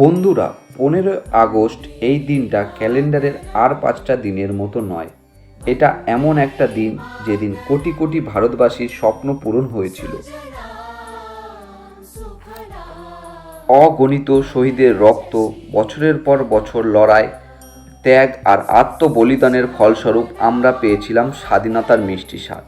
বন্ধুরা পনেরোই আগস্ট এই দিনটা ক্যালেন্ডারের আর পাঁচটা দিনের মতো নয়। এটা এমন একটা দিন যেদিন কোটি কোটি ভারতবাসীর স্বপ্ন পূরণ হয়েছিল। অগণিত শহীদের রক্ত, বছরের পর বছর লড়াই, ত্যাগ আর আত্মবলিদানের ফলস্বরূপ আমরা পেয়েছিলাম স্বাধীনতার মিষ্টি স্বাদ।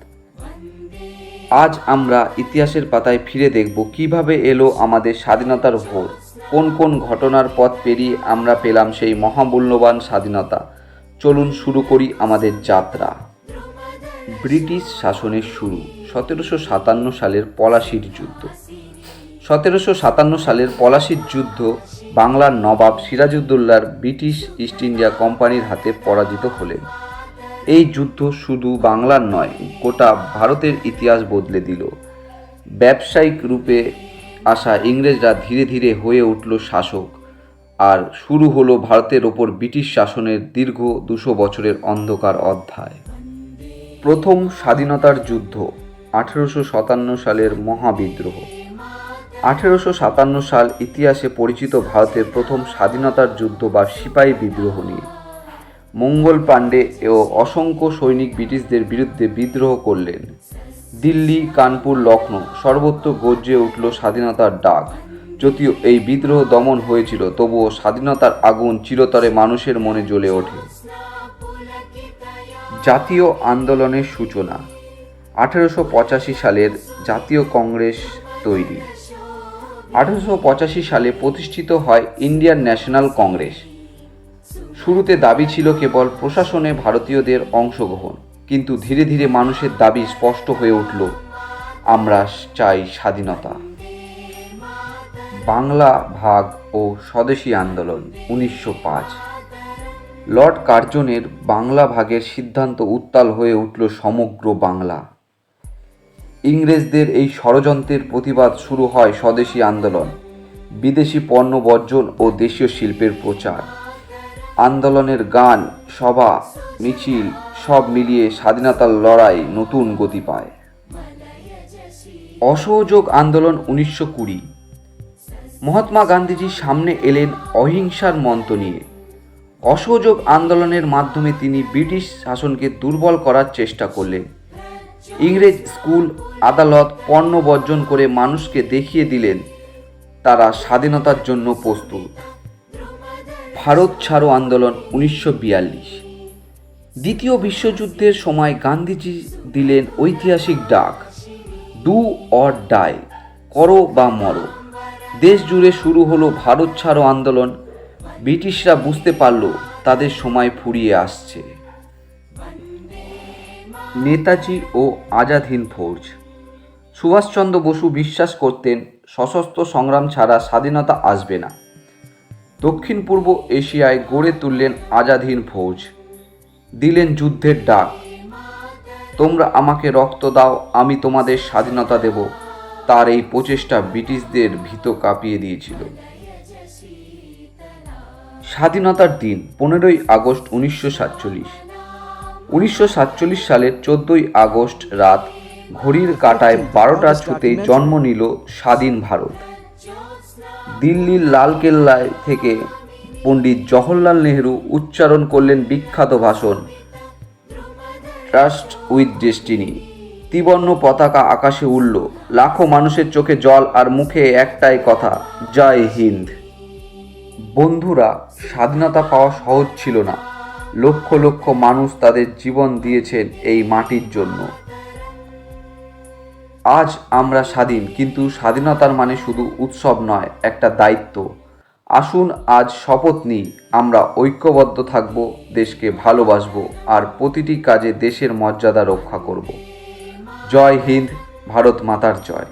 আজ আমরা ইতিহাসের পাতায় ফিরে দেখব কীভাবে এলো আমাদের স্বাধীনতার ভোর। কোন কোন ঘটনার পথ পেরিয়ে আমরা পেলাম সেই মহামূল্যবান স্বাধীনতা। চলুন শুরু করি আমাদের যাত্রা। ব্রিটিশ শাসনের শুরু, সতেরোশো সাতান্ন সালের পলাশির যুদ্ধ। সতেরোশো সাতান্ন সালের পলাশির যুদ্ধ বাংলার নবাব সিরাজউদ্দৌলার ব্রিটিশ ইস্ট ইন্ডিয়া কোম্পানির হাতে পরাজিত হলেন। এই যুদ্ধ শুধু বাংলার নয়, গোটা ভারতের ইতিহাস বদলে দিল। ব্যবসায়িক রূপে আসা ইংরেজরা ধীরে ধীরে হয়ে উঠল শাসক। আর শুরু হলো ভারতের ওপর ব্রিটিশ শাসনের দীর্ঘ দুশো বছরের অন্ধকার অধ্যায়। প্রথম স্বাধীনতার যুদ্ধ, আঠেরোশো সাতান্ন সালের মহাবিদ্রোহ। আঠেরোশো সাতান্ন সাল ইতিহাসে পরিচিত ভারতের প্রথম স্বাধীনতার যুদ্ধ বা সিপাহী বিদ্রোহ নিয়ে। মঙ্গল পাণ্ডে ও অসংখ্য সৈনিক ব্রিটিশদের বিরুদ্ধে বিদ্রোহ করলেন। দিল্লি, কানপুর লখনৌ সর্বত্র গর্জে উঠল স্বাধীনতার ডাক। যদিও এই বিদ্রোহ দমন হয়েছিল, তবুও স্বাধীনতার আগুন চিরতরে মানুষের মনে জ্বলে ওঠে। জাতীয় আন্দোলনের সূচনা। আঠেরোশো পঁচাশি সালের জাতীয় কংগ্রেস তৈরি। আঠেরোশো পঁচাশি সালে প্রতিষ্ঠিত হয় ইন্ডিয়ান ন্যাশনাল কংগ্রেস। শুরুতে দাবি ছিল কেবল প্রশাসনে ভারতীয়দের অংশগ্রহণ। কিন্তু ধীরে ধীরে মানুষের দাবি স্পষ্ট হয়ে উঠল, আমরা চাই স্বাধীনতা। বাংলা ভাগ ও স্বদেশী আন্দোলন, উনিশশো পাঁচ। লর্ড কার্জনের বাংলা ভাগের সিদ্ধান্ত উত্তাল হয়ে উঠল সমগ্র বাংলা। ইংরেজদের এই ষড়যন্ত্রের প্রতিবাদ শুরু হয় স্বদেশী আন্দোলন, বিদেশি পণ্য বর্জন ও দেশীয় শিল্পের প্রচার। আন্দোলনের গান, সভা, মিছিল সব মিলিয়ে স্বাধীনতার লড়াই নতুন গতি পায়। অসহযোগ আন্দোলন উনিশশো কুড়ি। মহাত্মা গান্ধীজি সামনে এলেন অহিংসার মন্ত্র নিয়ে। অসহযোগ আন্দোলনের মাধ্যমে তিনি ব্রিটিশ শাসনকে দুর্বল করার চেষ্টা করলেন। ইংরেজ স্কুল, আদালত পণ্য বর্জন করে মানুষকে দেখিয়ে দিলেন, তারা স্বাধীনতার জন্য প্রস্তুত। ভারত ছাড়ো আন্দোলন উনিশশো বিয়াল্লিশ। দ্বিতীয় বিশ্বযুদ্ধের সময় গান্ধীজি দিলেন ঐতিহাসিক ডাক ডু অর ডাই করো বা মরো দেশ জুড়ে শুরু হলো ভারত ছাড়ো আন্দোলন, ব্রিটিশরা বুঝতে পারল তাদের সময় ফুরিয়ে আসছে। নেতাজি ও আজাদ হিন্দ ফৌজ, সুভাষচন্দ্র বসু বিশ্বাস করতেন, সশস্ত্র সংগ্রাম ছাড়া স্বাধীনতা আসবে না। দক্ষিণ পূর্ব এশিয়ায় গড়ে তুললেন আজাদ ফৌজ। দিলেন যুদ্ধের ডাক। তোমরা আমাকে রক্ত দাও, আমি তোমাদের স্বাধীনতা দেব। তার এই প্রচেষ্টা ব্রিটিশদের ভীত কাঁপিয়ে দিয়েছিল। স্বাধীনতার দিন, পনেরোই আগস্ট উনিশশো সাতচল্লিশ। উনিশশো সাতচল্লিশ সালের চোদ্দোই আগস্ট রাত, ঘড়ির কাঁটায় বারোটা ছুতেই জন্ম নিল স্বাধীন ভারত। দিল্লির লালকেল্লায় থেকে পণ্ডিত জওহরলাল নেহরু উচ্চারণ করলেন বিখ্যাত ভাষণ ট্রাস্ট উইথ ডেস্টিনি ত্রিবর্ণ পতাকা আকাশে উড়ল। লাখো মানুষের চোখে জল আর মুখে একটাই কথা, জয় হিন্দ। বন্ধুরা, স্বাধীনতা পাওয়া সহজ ছিল না। লক্ষ লক্ষ মানুষ তাদের জীবন দিয়েছেন এই মাটির জন্য। আজ আমরা স্বাধীন, কিন্তু স্বাধীনতার মানে শুধু উৎসব নয়, একটা দায়িত্ব। আসুন, আজ শপথ নিই। আমরা ঐক্যবদ্ধ থাকব, দেশকে ভালোবাসব আর প্রতিটি কাজে দেশের মর্যাদা রক্ষা করব। জয় হিন্দ, ভারত মাতার জয়।